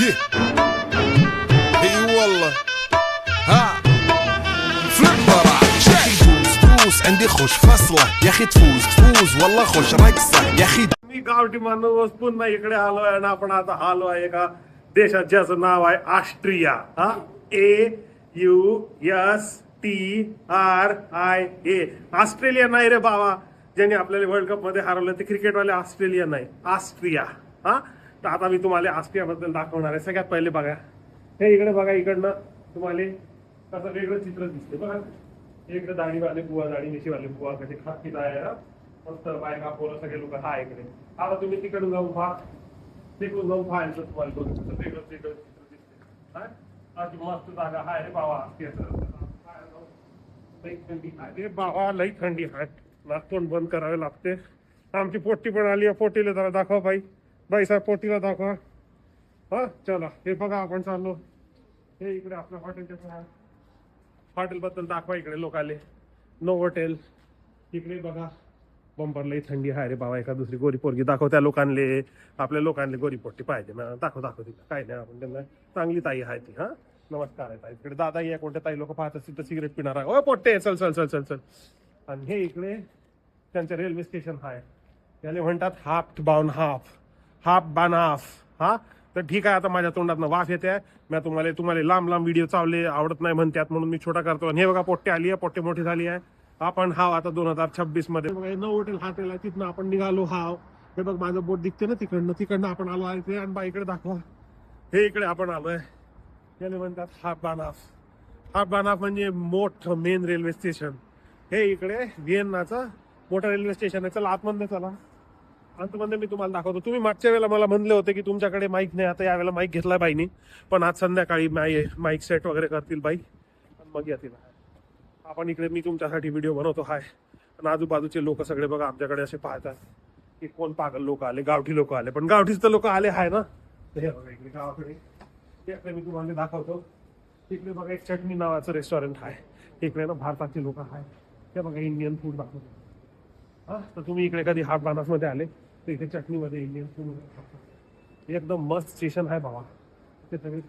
Yeah. اي والله ها فليب برا شيخ دوس دوس عندي خوش فصلة يا اخي تفوز تفوز والله خوش رقصة يا اخي मी गावठी माणूस पुन्हा इकडे आलोय आणि आपण आता आलो आहे एका देशात ज्याचं नाव आहे ऑस्ट्रिया हा A U S T R I A Australia नाही रे बाबा ज्यांनी आपल्याला वर्ल्ड कप मध्ये हरवलं ते क्रिकेटवाले ऑस्ट्रेलिया नाही ऑस्ट्रिया हा तर आता मी तुम्हाला आस्कियाबद्दल दाखवणार आहे. सगळ्यात पहिले बघा. हे इकडे बघा इकडनं तुम्हाला कसं वेगळं चित्र दिसते बघा. इकडे दाढीवाले बुवा दाढी मिशीवाले बुवा कसे खाकीत आहे मस्त बायका पोरं सगळे लोक हा इकडे. आता तुम्ही तिकडून जाऊन पहा. तिकडून जाऊन पाहायचं तुम्हाला बघू. वेगळं वेगळं चित्र दिसते अशी मस्त जागा हाय रे बाबा लई थंडी रे बाबा लई थंडी आहे नागतोंड बंद करावे लागते. आमची पोट्टी पण आली आहे. पोटीला जरा दाखवा बाई. बाईसाहेब पोटीला दाखवा. हा चला. हे बघा आपण चाललो. हे इकडे आपल्या हॉटेलच्या हॉटेलबद्दल दाखवा इकडे लोक आले नो हॉटेल इकडे बघा. बंपर लई थंडी आहे रे बाबा. एका दुसरी गोरी पोरगी दाखव त्या लोकांले. आपल्या लोकांले गोरी पोट्टी पाहिजे. ना दाखव दाखव तिला. काय नाही आपण त्यांना चांगली ताई आहे ती हा? नमस्कार आहे ताई. इकडे दादा या कोणत्या ताई? लोक पाहत असतील तर सिगरेट पिणार आहे. ओ पोट्टे चल चल चल चल चल. आणि हे इकडे त्यांचं रेल्वे स्टेशन आहे. त्याला म्हणतात हाफ बाउन हाफ हाफ बनास हा? तर ठीक आहे आता माझ्या तोंडातनं वाफ येते. मी तुम्हाला तुम्हाला लांब लांब व्हिडिओ चावले आवडत नाही म्हणतात म्हणून मी छोटा करतो. आणि हे बघा पोट्टे आली आहे पोट्टे मोठी झाली आहे. आपण हाव आता दोन हजार छब्बीसमध्ये. बघा नऊ हॉटेल हॉटेल आहे तिथनं आपण निघालो हाव. हे बघ माझं बोट दिखते ना तिकडनं. तिकडनं आपण आलो आहे ते आणि बा इकडे दाखवा. हे इकडे आपण आलोय. याने म्हणतात हाफ बानाफ हाफ. बानाफ म्हणजे मोठं मेन रेल्वे स्टेशन हे इकडे व्हिएन्नाचं मोठं रेल्वे स्टेशन आहे. चला आतमध्ये चला. अंतमध्ये मी तुम्हाला दाखवतो. तुम्ही मागच्या वेळेला मला म्हणले होते की तुमच्याकडे माईक नाही आता यावेळेला माईक घेतलाय बाईनी. पण आज संध्याकाळी माई माईक सेट वगैरे करतील बाई. मग या येतील आपण इकडे मी तुमच्यासाठी व्हिडिओ बनवतो. हाय. आणि आजूबाजूचे लोक सगळे बघा आमच्याकडे असे पाहतात की कोण पागल लोक आले गावठी लोक आले. पण गावठीच तर लोक आले आहे ना? हे बघा इकडे गावाकडे. इकडे मी तुम्हाला दाखवतो. इकडे बघा एक चटणी नावाचं रेस्टॉरंट आहे इकडे ना भारताचे लोक आहे ते बघा इंडियन फूड दाखवतो. हा? तर तुम्ही इकडे कधी हाफमध्ये आले? इथे चटणीमध्ये इंडियन फूड एकदम मस्त स्टेशन आहे भावा. ते सगळे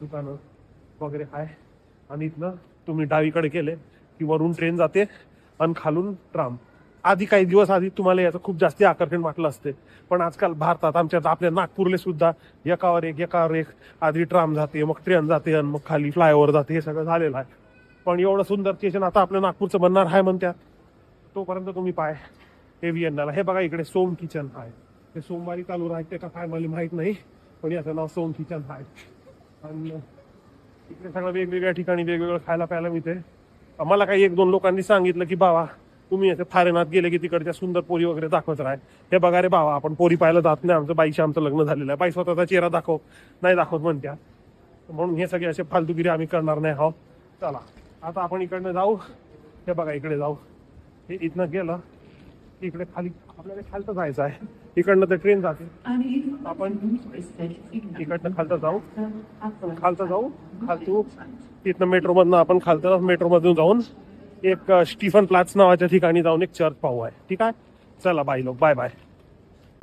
दुकानं वगैरे आहे. आणि इथनं तुम्ही डावीकडे केले की वरून ट्रेन जाते आणि खालून ट्राम आधी काही दिवस आधी तुम्हाला याचं खूप जास्ती आकर्षण वाटलं असते. पण आजकाल भारतात आमच्या आपल्या नागपूरले सुद्धा एकावर एक एकावर एक आधी ट्राम जाते मग ट्रेन जाते आणि मग खाली फ्लायओव्हर जाते हे सगळं झालेलं आहे. पण एवढं सुंदर स्टेशन आता आपल्या नागपूरचं बनणार आहे म्हणत्या तोपर्यंत तुम्ही पाय. हे व्हिएन्नाला हे बघा इकडे सोम किचन आहे ते सोमवारी चालू राहते का काय मला माहीत नाही पण याचं नाव सोम किचन आहे आणि इकडे सगळं वेगवेगळ्या ठिकाणी वेगवेगळं खायला प्यायला मिळते. मला काही एक दोन लोकांनी सांगितलं की बाबा तुम्ही येथे फारेनात गेले की तिकडच्या सुंदर पोरी वगैरे दाखवत राहाय. हे बघा रे बाबा आपण पोरी पाहायला जात नाही. आमचं बाईशी आमचं लग्न झालेलं आहे. बाई स्वतःचा चेहरा दाखव. नाही दाखवत म्हणत्या. म्हणून हे सगळे असे फालतूगिरी आम्ही करणार नाही आहोत. चला आता आपण इकडनं जाऊ. हे बघा इकडे जाऊ. हे इथनं गेलं. इकडे खाली आपल्याला खालतं जायचं आहे. इकडनं तर ट्रेन जाते. आपण इकडनं खालतं जाऊ. खालतं जाऊ. खालतू तिथनं मेट्रोमधनं आपण खालतं मेट्रोमधून जाऊन एक स्टीफन प्लाट्स नावाच्या ठिकाणी जाऊन एक चर्च पाहू आहे. ठीक आहे? चला बाय लोक. Bye bye